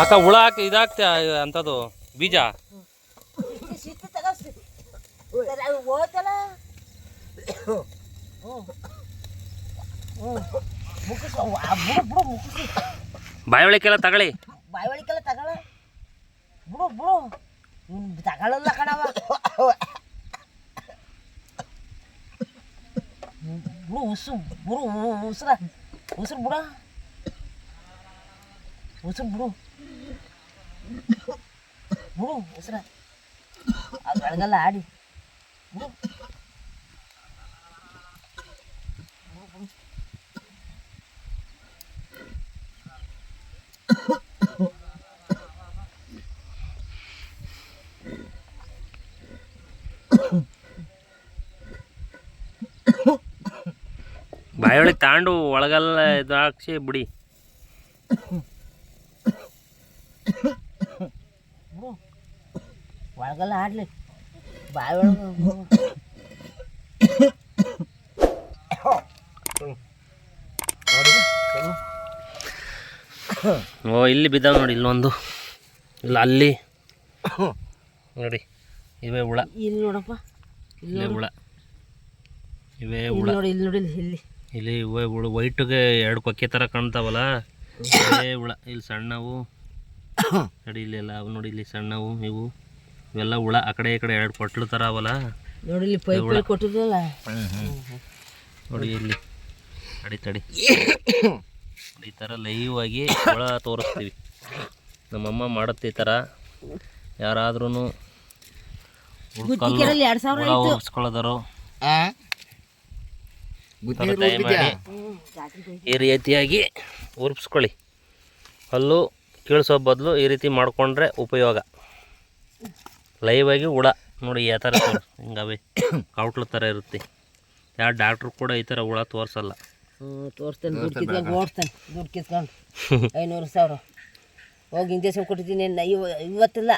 ಅಕ್ಕ ಹುಳ ಹಾಕಿ ಇದಾಗ್ತ ಅಂಥದ್ದು ಬೀಜ ಸಿಟ್ಟು ತಗಸ್ತಿ ಅದು ಹೋಯ್ತಲ್ಲ ಹ್ಞೂ ಹ್ಞೂ ಮುಗಿಸ್ ಬಿಡು ಬಿಡು ಮುಗಿಸಿ ಬಾಯಿ ಒಳಕ್ಕೆಲ್ಲ ತಗೊಳ್ಳಿ. ಬಾಯಿ ಒಳಿಕೆಲ್ಲ ತಗೊಳ ಬಿಡು. ಬಿಡು ತಗೊಳ್ಳಲ್ಲ ಕಣವ ಬಿಡು ಉಸು ಬಿಡು ಉಸ್ರ ಉಸಿರು ಬಿಡ. ಉಸಿರು ಬಿಡು. ಬಿಡು ಉಸ್ರ ಅದ್ರೊಳಗೆಲ್ಲ ಆಡಿ. ಬಿಡು. ಬಾಯಿ ಒಳಗೆ ತಾಂಡು ಒಳಗೆಲ್ಲ ಇದಾಕ್ಸಿ ಬಿಡಿ ಬಿಡು. ಒಳಗೆಲ್ಲ ಆಡ್ಲಿ ಬಾಯಿ ಒಳಗೆ ಓ ಇಲ್ಲಿ ಬಿದ್ದಾವೆ ನೋಡಿ ಇಲ್ಲೊಂದು. ಇಲ್ಲ ಅಲ್ಲಿ. ನೋಡಿ ಇವೇ ಹುಳ. ಇಲ್ಲಿ ನೋಡಪ್ಪ. ಇಲ್ಲಿ ಹುಳ. ಇವೇ ಹುಳ. ಇಲ್ಲಿ ನೋಡಿ ಇಲ್ಲಿ ನೋಡಿ ಇಲ್ಲಿ ಇಲ್ಲಿ. ಇಲ್ಲಿ ಇವೇ ಹುಳ. ವೈಟ್ಗೆ ಎರಡು ಕೊಕ್ಕೆ ಥರ ಕಾಣ್ತಾವಲ್ಲ? ಇವೇ ಹುಳ. ಇಲ್ಲಿ ಸಣ್ಣವು. ನೋಡಿ ಇಲ್ಲೆಲ್ಲ ಅವು ನೋಡಿ ಇಲ್ಲಿ ಸಣ್ಣವು ಇವು. ಇವೆಲ್ಲ ಹುಳ ಆ ಕಡೆ ಈ ಕಡೆ ಎರಡು ಕೊಟ್ಲು ಥರ ಅವಲ್ಲ. ನೋಡಿ ಇಲ್ಲಿ ಪೈಪ್ ಕೊಟ್ಟಿದ್ರಲ್ಲ ನೋಡಿ ಇಲ್ಲಿ. ತಡಿ ತಡಿ. ಈ ಥರ ಲೈವ್ ಆಗಿ ಹುಳ ತೋರಿಸ್ತೀವಿ. ನಮ್ಮಮ್ಮ ಮಾಡುತ್ತೆ ಈ ಥರ ಯಾರಾದ್ರೂ ಈ ರೀತಿಯಾಗಿ ಉರ್ಪಿಸ್ಕೊಳ್ಳಿ ಅಲ್ಲೂ ಕೀಳ್ಸೋ ಬದಲು ಈ ರೀತಿ ಮಾಡಿಕೊಂಡ್ರೆ ಉಪಯೋಗ. ಲೈವ್ ಆಗಿ ಹುಳ ನೋಡಿ ಯಾವ ಥರ ಹಿಂಗವೆ ಕೌಟ್ಲ ಥರ ಇರುತ್ತೆ. ಯಾವ ಡಾಕ್ಟ್ರು ಕೂಡ ಈ ಥರ ಹುಳ ತೋರಿಸಲ್ಲ. ತೋರಿಸ್ತಾನೆ. ದುಡ್ಡು ಕಿತ್ಕೊಂಡು ಓಡಿಸ್ತಾನೆ. ದುಡ್ಡು ಕಿತ್ಕೊಂಡು. ಐನೂರು ಸಾವಿರ. ಹೋಗಿ ಇಂಜೆಕ್ಷನ್ ಕೊಟ್ಟಿದ್ದೀನಿ. ಇವ ಇವತ್ತಿಲ್ಲ.